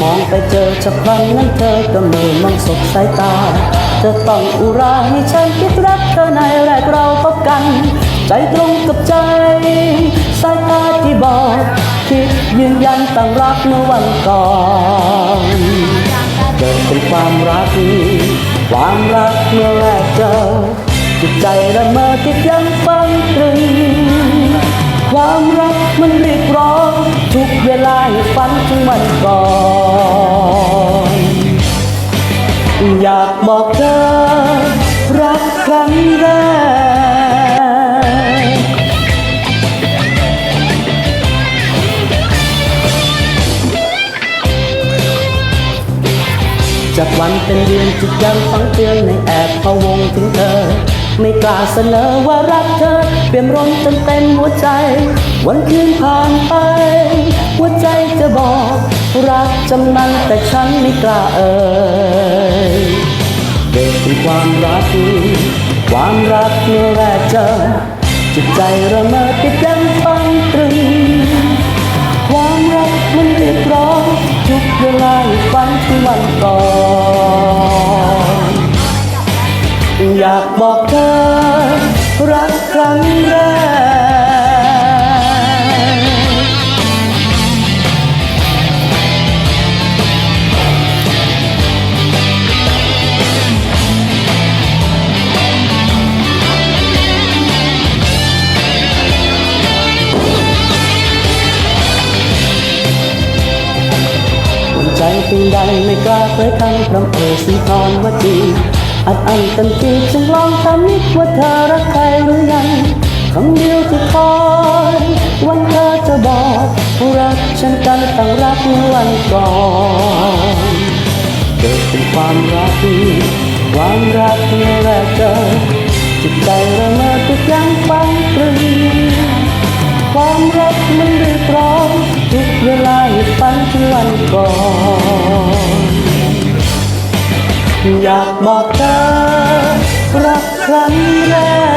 มองไปเจอชักครั้งนั้นเธอก็มือมองสบสายตา เธอต้องอุราให้ฉันคิดรักเธอในแรกเราพบกัน ใจตรงกับใจ สายตาที่บอกคิดยืนยันตั้งรักเมื่อวันก่อนเกิดเป็นความรัก ความรักเมื่อแรกเจอจิตใจระเมอคิดยังฟังตรึงความรักมันเรียกร้อง ทุกเวลาให้ฝันถึงวันก่อน อยากบอกเธอ รักครั้งแรกจากวันเป็นเดือนจิตยังฟังเตือนในแอบพะวงถึงเธอ ไม่กล้าเสนอว่ารักเธอ เปี่ยมร้นจนเต็มหัวใจ วันคืนผ่านไป หัวใจจะบอก รักจำนันแต่ฉันไม่กล้าเอ่ยเกิดเป็นความรัก ความรักเมื่อแรกเจอ จิตใจระเมอติดยังฟังตรึง ความรักมันเรียกร้องทุกเวลาฝันถึงวันก่อนากบอกเธอ รักครั้งแรก ใจตื่นใดไม่กล้าเผยคำพร่ำเอ่ยสุนทรวจี อัดอั้นตันทีจึงลองทำนิดว่าเธอรักใครหรือยังคำเดียวที่คอยวันเธอจะบอกรักฉันกันตั้งรักเมื่อวันก่อนเกิดเป็นความรักความรักเมื่อแรกเจอจิตใจระเมอติดยังฟังตรึงความรักมันเรียกร้องทุกเวลาให้ฝันถึงวันก่อน อยากบอกเธอรักครั้งแรก